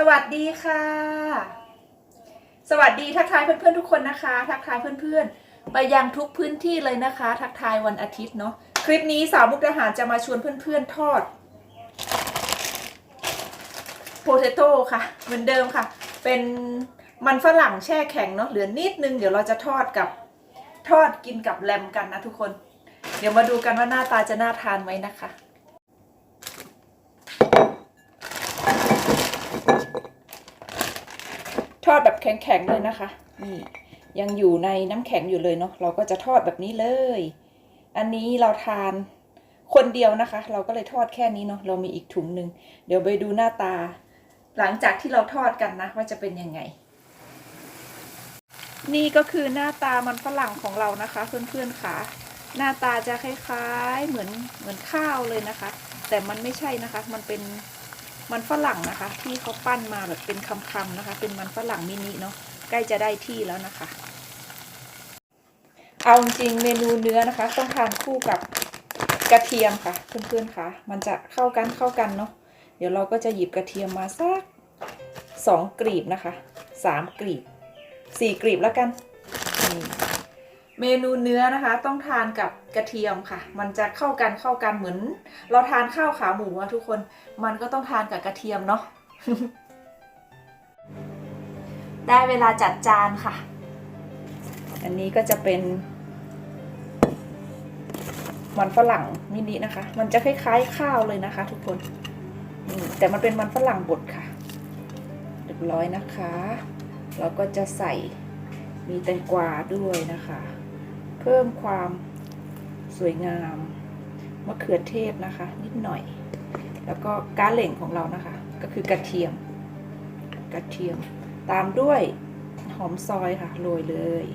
สวัสดีค่ะ สวัสดีทักทายเพื่อนๆทุกคนนะคะ ทักทายเพื่อนๆ ไปยังทุกพื้นที่เลยนะคะ ทักทายวันอาทิตย์เนาะคลิปนี้สาวมุกดาหารจะมาชวนเพื่อนๆทอดโพเตโต้ค่ะ เหมือนเดิมค่ะ เป็นมันฝรั่งแช่แข็งเนาะเหลือนิดนึงเดี๋ยวเราจะทอดกับทอดกินกับแรมกันนะทุกคน เดี๋ยวมาดูกันว่าหน้าตาจะน่าทานไหมนะคะ ทอดแบบแข็งๆเลยนะคะ นี่ยังอยู่ในน้ำแข็งอยู่เลยเนาะเราก็จะทอดแบบนี้เลย อันนี้เราทานคนเดียวนะคะ เราก็เลยทอดแค่นี้เนาะเรามีอีกถุงหนึ่งเดี๋ยวไปดูหน้าตา หลังจากที่เราทอดกันนะ ว่าจะเป็นยังไง นี่ก็คือหน้าตามันฝรั่งของเรานะคะ เพื่อนๆค่ะ หน้าตาจะคล้ายๆเหมือนเหมือนข้าวเลยนะคะ แต่มันไม่ใช่นะคะ มันเป็น มันฝรั่งนะคะ ที่เขาปั้นมาแบบเป็นคำๆนะคะ เป็นมันฝรั่งมินิเนาะใกล้จะได้ที่แล้วนะคะ เอาจริงเมนูเนื้อนะคะ ต้องทานคู่กับกระเทียมค่ะเพื่อนๆค่ะมันจะเข้ากันเข้ากันเนาะเดี๋ยวเราก็จะหยิบกระเทียมมาสักสองกลีบนะคะสามกลีบสี่กลีบแล้วกันนี่ เมนูเนื้อนะคะต้องทานกับกระเทียมค่ะ มันจะเข้ากันเข้ากันเหมือน เราทานข้าวขาหมูอะทุกคน มันก็ต้องทานกับกระเทียมเนาะได้เวลาจัดจานค่ะ อันนี้ก็จะเป็นมันฝรั่งมินินะคะ มันจะคล้ายๆข้าวเลยนะคะ ทุกคนแต่มันเป็นมันฝรั่งบดค่ะเรียบร้อยนะคะ เราก็จะใส่ มีแตงกวาด้วยนะคะ เพิ่มความสวยงามมะเขือเทศนะคะ นิดหน่อย แล้วก็กาเหล่งของเรานะคะ ก็คือกระเทียม กระเทียมตามด้วยหอมซอยค่ะโรยเลย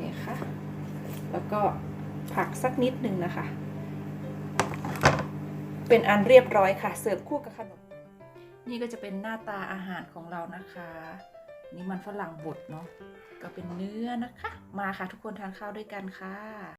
นี่ค่ะ แล้วก็ผักสักนิดหนึ่งนะคะ เป็นอันเรียบร้อยค่ะ เสิร์ฟคู่กับขนม นี่ก็จะเป็นหน้าตาอาหารของเรานะคะ นี่มันฝรั่งบดเนาะก็เป็นเนื้อนะคะ มาค่ะทุกคนทานข้าวด้วยกันค่ะ